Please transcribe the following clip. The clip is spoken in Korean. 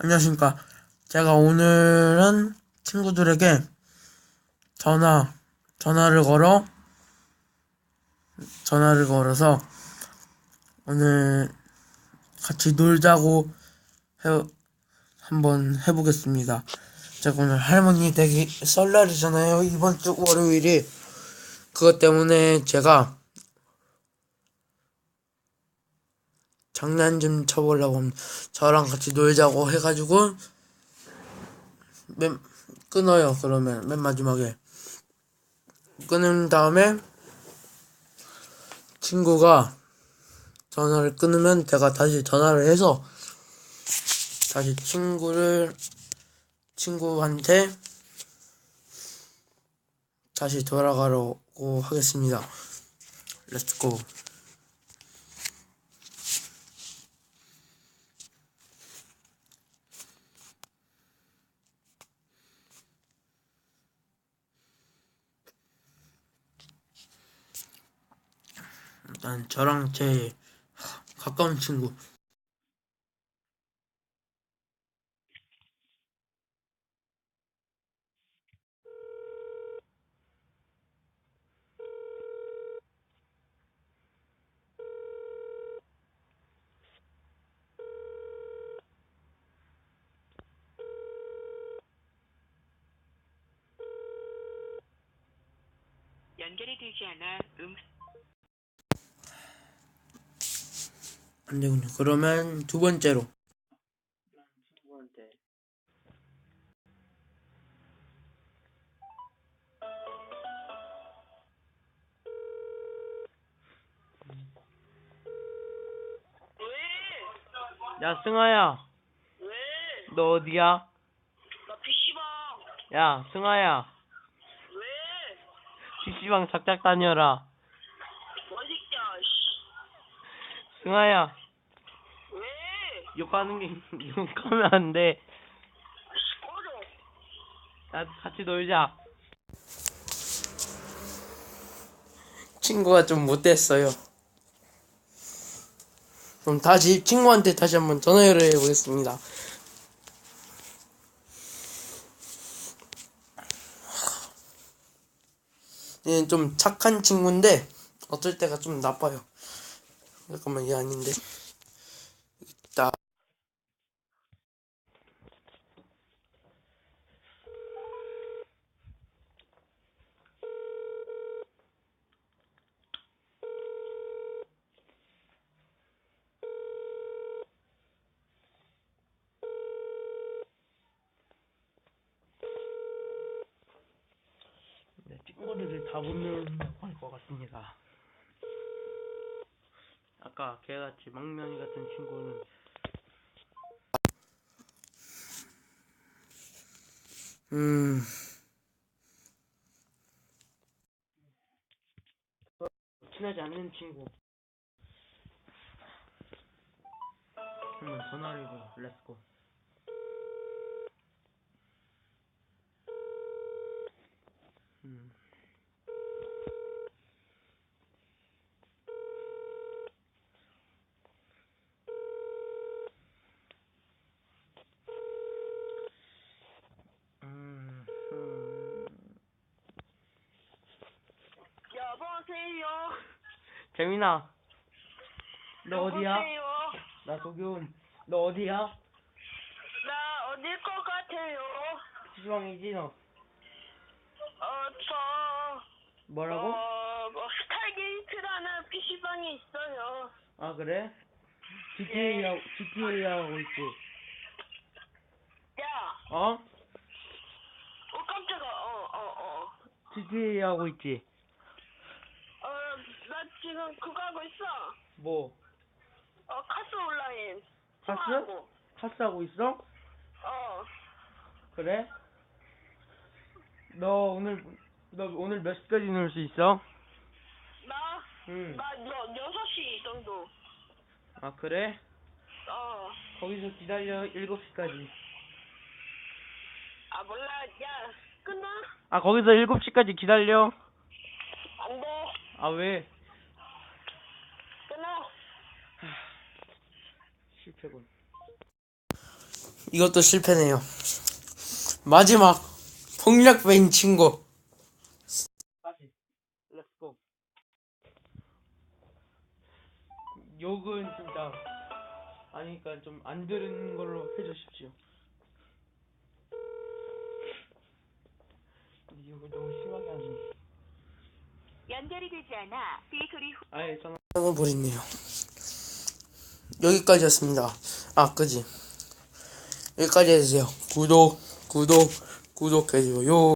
안녕하십니까. 제가 오늘은 친구들에게 전화, 전화를 걸어, 전화를 걸어서 오늘 같이 놀자고 해, 한번 해보겠습니다. 제가 오늘 할머니 댁이 설날이잖아요. 이번 주 월요일이. 그것 때문에 제가 장난 좀 쳐보려고. 저랑 같이 놀자고 해가지고 맨 끊어요. 그러면 맨 마지막에 끊은 다음에 친구가 전화를 끊으면 제가 다시 전화를 해서 다시 친구를 친구한테 다시 돌아가려고 하겠습니다. 렛츠고. 일단 저랑 제 가까운 친구. 연결이 되지 않아 음 안 되군요. 그러면 두 번째로? 야, 승아야, 왜? 너 어디야? 나 PC방 야, 승아야, 왜? PC방 작작 다녀라. 어디야 씨 승아야, 왜? 욕하는 게, 욕하면 안 돼. 씨, 꺼져 나 같이 놀자. 친구가 좀 못됐어요. 그럼 다시 친구한테 다시 한번 전화를 해보겠습니다. 얘는 좀 착한 친구인데 어떨 때가 좀 나빠요. 잠깐만 얘 아닌데. 있다. 네, 친구들을 다못할것 같습니다. 아까 걔같이 망명이 같은 친구는 음. 친하지 않는 친구. 한번 전화를 해봐. 렛츠고. 음. 음, 음. 여보세요 재민아, 너 어디야? 여보세요? 나 도겸. 너 어디야? 나 어딜 것 같아요 PC방이지 너. 어 저 뭐라고? 어, 뭐 스타게이트라는 PC방이 있어요 아 그래? GTA 하고 GTA 하고 있지. 야 어? 어 깜짝아 어 어 어 GTA 하고 있지. 지금 그거 하고 있어. 뭐? 어, 카스 온라인. 카스? 통화하고. 카스 하고 있어? 어, 그래? 너 오늘 너 오늘 몇 시까지 놀 수 있어? 나, 응. 나 여, 6시 정도. 아 그래? 어, 거기서 기다려 7시까지. 아, 몰라. 야, 끊어? 아 거기서 7시까지 기다려. 안 돼. 아 왜? 끊어. 실패군. 이것도 실패네요. 마지막 폭력배인 친구. 다시 렛츠고 욕은 진짜 아니니까 좀 안 들은 걸로 해주십시오 욕을 너무 심하게 하네 연결이 되지 않아 삐 소리 후 아예 전화 버리네요. 여기까지였습니다. 아, 그지? 여기까지 해주세요. 구독, 구독, 구독해줘요.